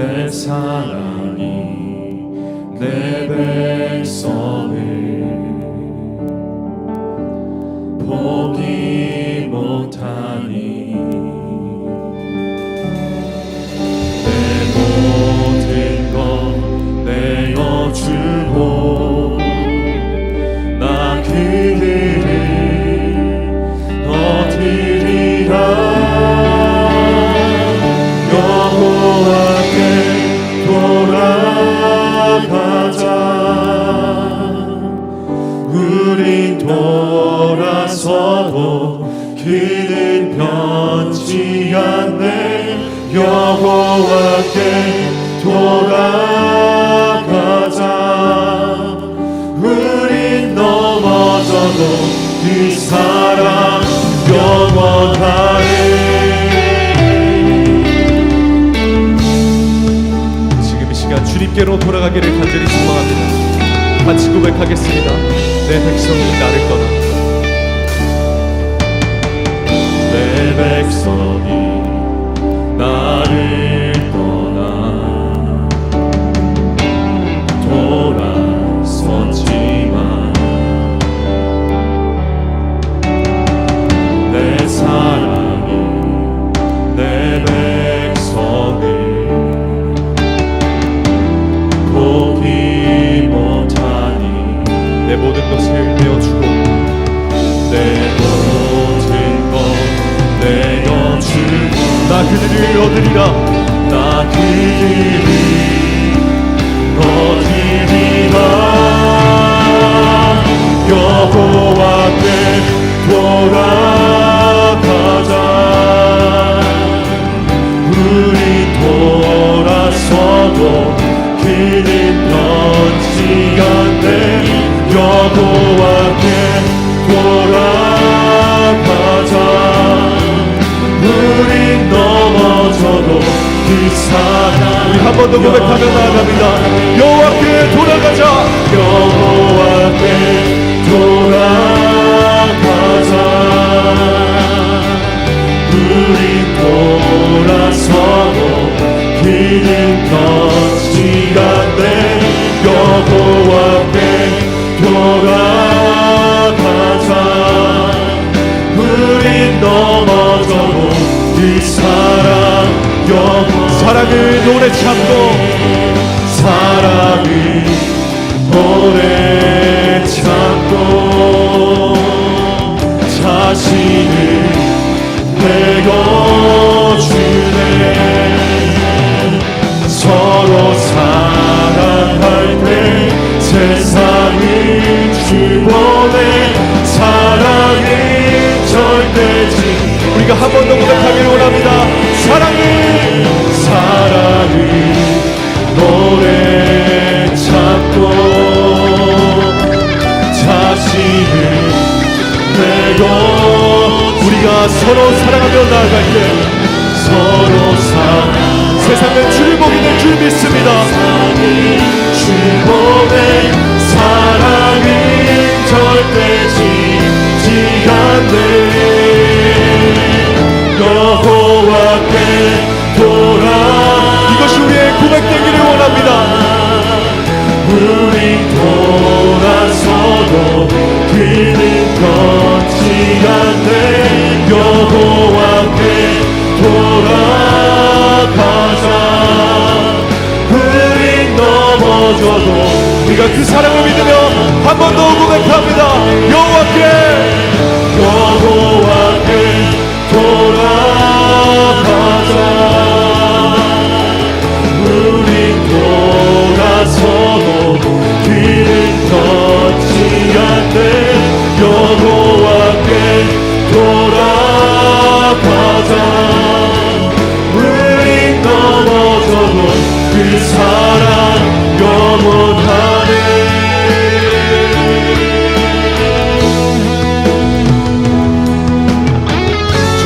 내 사랑이 내 백성을. 포기 여호와께 돌아가자 우린 넘어져도 그 사랑 영원하네 지금 이 시간 주님께로 돌아가기를 간절히 소망합니다. 같이 고백하겠습니다. 내 백성이 나를 떠나 내 백성이 나를 떠나 돌아섰지만 내 사랑이 내 백성을 포기 못하니 내 모든 것을 나 그들을 얻으리라. 나 그들을 얻으리라. 여호와께 돌아가자. 우리 돌아서도 그는 변치 않네 여호 사랑 우리 한 번 더 고백하며 나아갑니다. 여호와께 돌아가자. 여호와께 돌아가자. 우린 돌아서도 그는 변치 않네 여호와께 돌아가자. 우린 넘어져도 그 사랑 사랑을 노래 참고 사랑을 오래 참고 자신을 내어 주네. 서로 사랑할 때 세상을 주보내 사랑이 절대지 우리가 한번 서로 사랑하며 나아갈 때 서로 사랑 세상은 주를 보게 될 줄 믿습니다.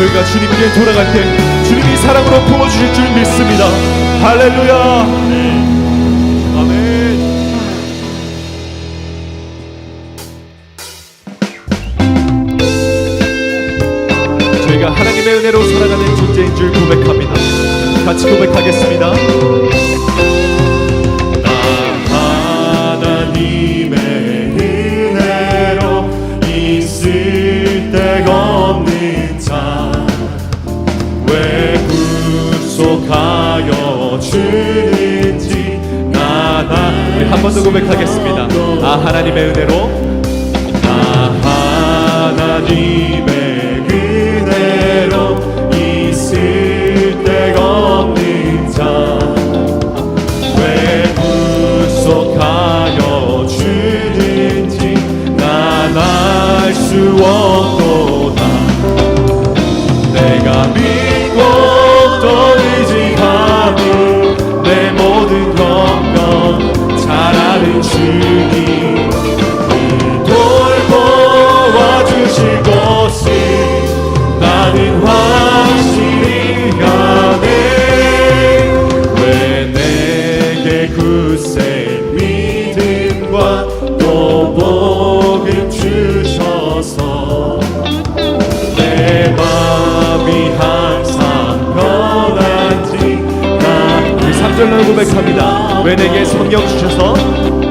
저희가 주님께 돌아갈 때 주님이 사랑으로 품어주실 줄 믿습니다. 할렐루야. 하나님의 은혜로 살아가는 존재인 줄 고백합니다. 같이 고백하겠습니다. 번 더 고백하겠습니다. 아 하나님의 은혜로 나 하나님 3절로 고백합니다. 왜 내게 성령 주셔서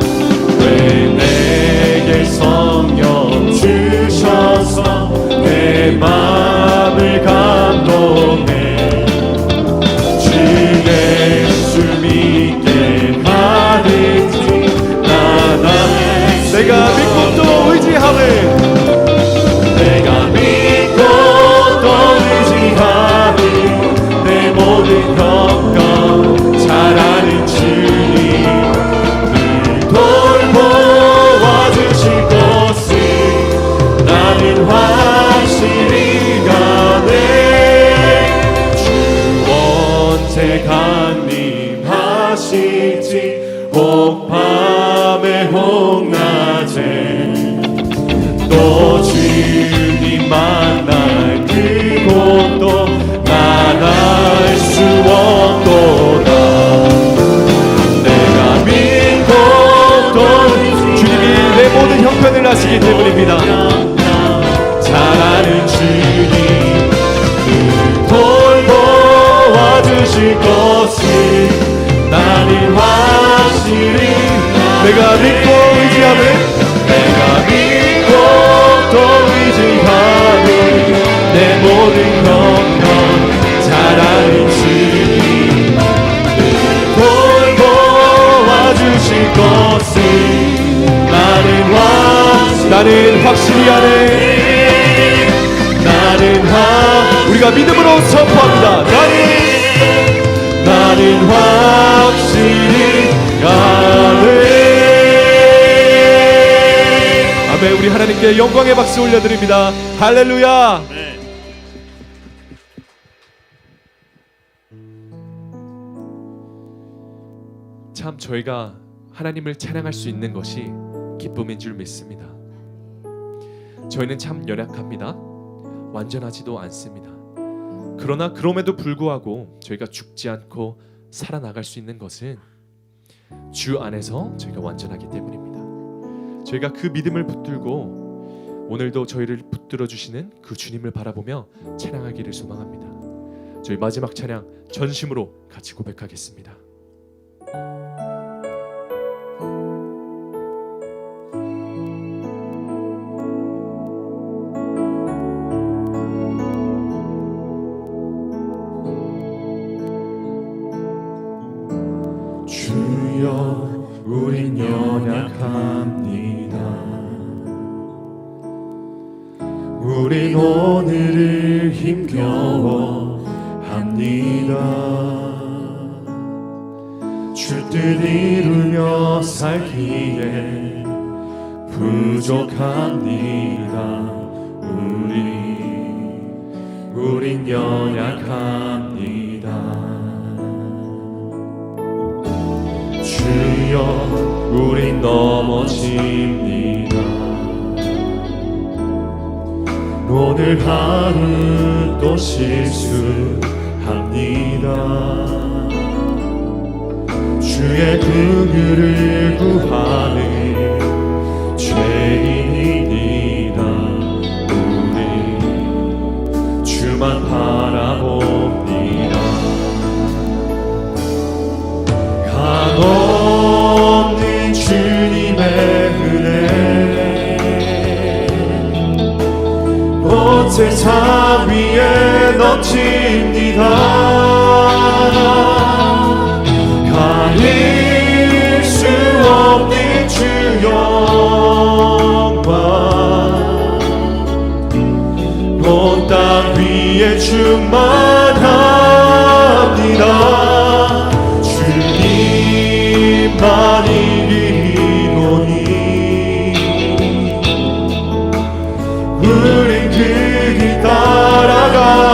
아시기 때문입니다. 확실히 아네. 나는 확 우리가 믿음으로 선포합니다. 나는 나는 확실히 가네 아멘. 우리 하나님께 영광의 박수 올려드립니다. 할렐루야. 참 저희가 하나님을 찬양할 수 있는 것이 기쁨인 줄 믿습니다. 저희는 참 연약합니다. 완전하지도 않습니다. 그러나 그럼에도 불구하고 저희가 죽지 않고 살아나갈 수 있는 것은 주 안에서 저희가 완전하기 때문입니다. 저희가 그 믿음을 붙들고 오늘도 저희를 붙들어 주시는 그 주님을 바라보며 찬양하기를 소망합니다. 저희 마지막 찬양 전심으로 같이 고백하겠습니다. 부족합니다 우리 우린 연약합니다. 주여 우린 넘어집니다. 오늘 하루 또 실수합니다. 주의 긍휼을 구하는 say 위에 충만합니다. 주님만 이기노니. 우린 그길 따라갑니다.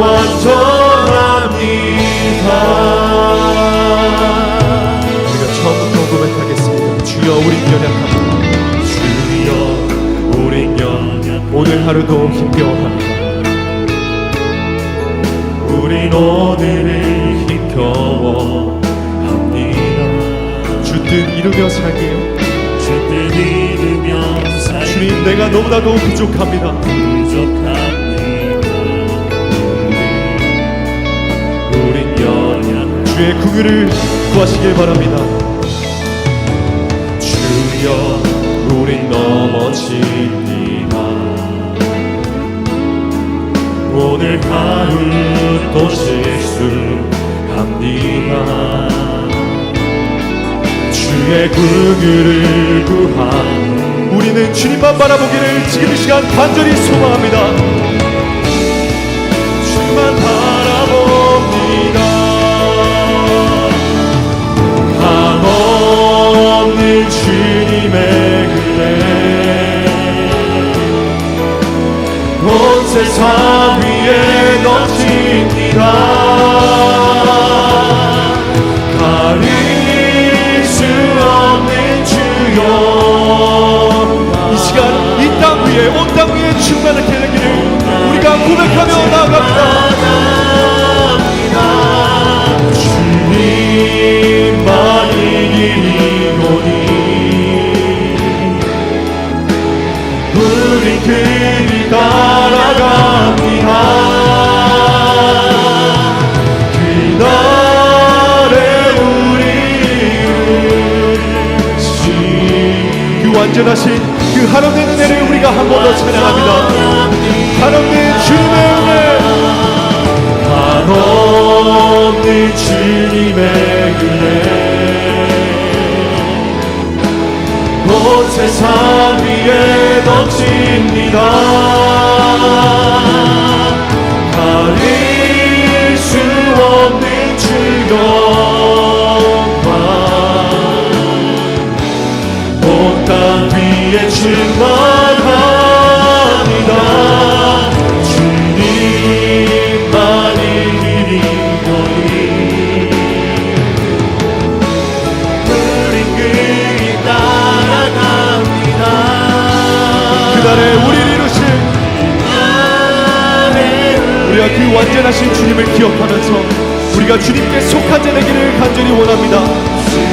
완전 하루도 힘겨워합니다. 우린 오늘을 힘겨워합니다 주뜻 이루며 살게요. 주뜻 이루며 살 주님 내가 너무나도 부족합니다. 부족합니다 우린 연약 주의 긍휼을 구하시길 바랍니다. 주여 우린 넘어집 오늘 하루 또 실수합니다 주의 긍휼을 구한 우리는 주님만 바라보기를 지금 이 시간 간절히 소망합니다. 세상 위에 넘칩니다. 가릴 수 없는 주 영광 온땅 위에 충만 우리가 주님께 속한 자 되기를 간절히 원합니다.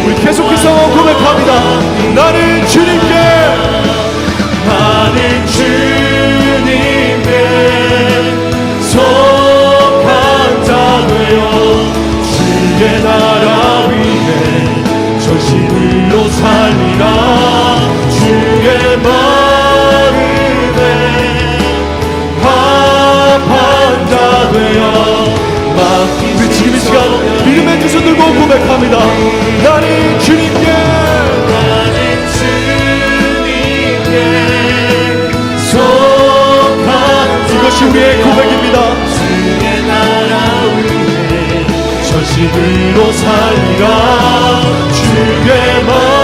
우리 계속해서 고백합니다. 나는 주님께 나는 전심으로 살리라 주의 마 고백합니다. 나는 주님께 나는 주님께 속한 이것이 우리의 고백입니다. 주의 나라 위에 전심으로 살리라 주의 말